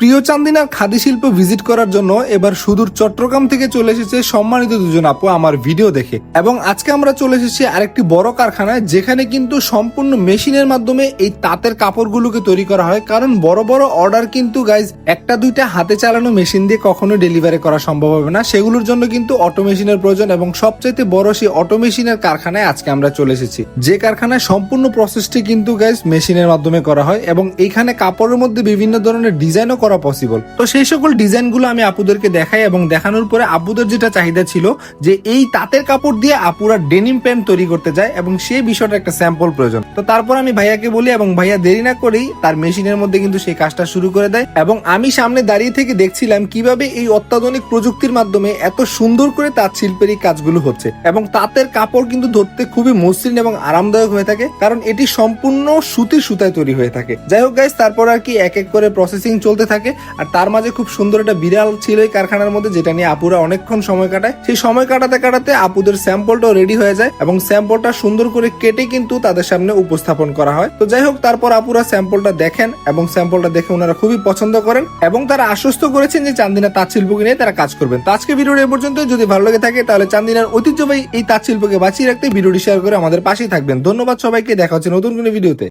প্রিয় চান্দিনার খাদি শিল্প ভিজিট করার জন্য এবার সুদূর চট্টগ্রাম থেকে চলে এসেছে সম্মানিত দুজন আপু আমার ভিডিও দেখে। এবং আজকে আমরা চলে এসেছি আরেকটি বড় কারখানায়, যেখানে কিন্তু সম্পূর্ণ মেশিনের মাধ্যমে এই তাঁতের কাপড়গুলোকে তৈরি করা হয়। কারণ বড় বড় অর্ডার কিন্তু গাইজ একটা দুইটা হাতে চালানো মেশিন দিয়ে কখনো ডেলিভারি করা সম্ভব হবে না। সেগুলোর জন্য কিন্তু অটো মেশিনের প্রয়োজন এবং সবচাইতে বড় সেই অটো মেশিনের কারখানায় আজকে আমরা চলে এসেছি। যে কারখানায় সম্পূর্ণ প্রসেসটি কিন্তু গাইজ মেশিনের মাধ্যমে করা হয় এবং এইখানে কাপড়ের মধ্যে বিভিন্ন ধরনের ডিজাইনও করা পসিবল তো সেই সকল ডিজাইনগুলো আমি আপুদেরকে দেখাই এবং দেখানোর পরে আপুদের যেটা চাহিদা ছিল যে এই তাঁতের কাপড় দিয়ে আপুরা ডেনিম প্যান্ট তৈরি করতে যায় এবং সেই বিষয়টা একটা স্যাম্পল প্রয়োজন। তো তারপর আমি ভাইয়াকে বলি এবং ভাইয়া দেরি না করেই তার মেশিনের মধ্যে কিন্তু সেই কাজটা শুরু করে দেয় এবং আমি সামনে দাঁড়িয়ে থেকে দেখছিলাম কীভাবে এই অত্যাধুনিক প্রযুক্তির মাধ্যমে এত সুন্দর করে তাঁত শিল্পের এই কাজগুলো হচ্ছে এবং তাঁতের কাপড় কিন্তু ধরতে খুবই মসৃণ এবং আরামদায়ক হয়ে থাকে কারণ এটি সম্পূর্ণ সুতির সুতায় তৈরি হয়ে থাকে। যাই হোক গাইস তারপর আর কি এক এক করে প্রসেসিং চলতে থাকে আর তার মাঝে খুব সুন্দর একটা বিড়াল ছিল এই কারখানার মধ্যে, যেটা নিয়ে আপুরা অনেকক্ষণ সময় কাটায়। সেই সময় কাটাতে কাটাতে আপুদের স্যাম্পলটাও রেডি হয়ে যায় এবং স্যাম্পলটা সুন্দর করে কেটে কিন্তু তাদের সামনে উপস্থাপন করা হয়। তো যাই হোক, তারপর আপুরা স্যাম্পলটা দেখেন এবং স্যাম্পলটা দেখে ওনারা খুবই পছন্দ করেন এবং তারা আশ্বস্ত করেছেন যে চান্দিনা তাঁত শিল্পকে নিয়ে তারা কাজ করবেন। তো আজকে ভিডিওটা এ পর্যন্ত, যদি ভালো লেগে থাকে তাহলে চান্দিনার ঐতিহ্যবাহী এই তাঁত শিল্পকে বাঁচিয়ে রাখতে ভিডিওটি শেয়ার করে আমাদের পাশেই থাকবেন। ধন্যবাদ সবাইকে, দেখা হচ্ছে নতুন কোনো ভিডিওতে।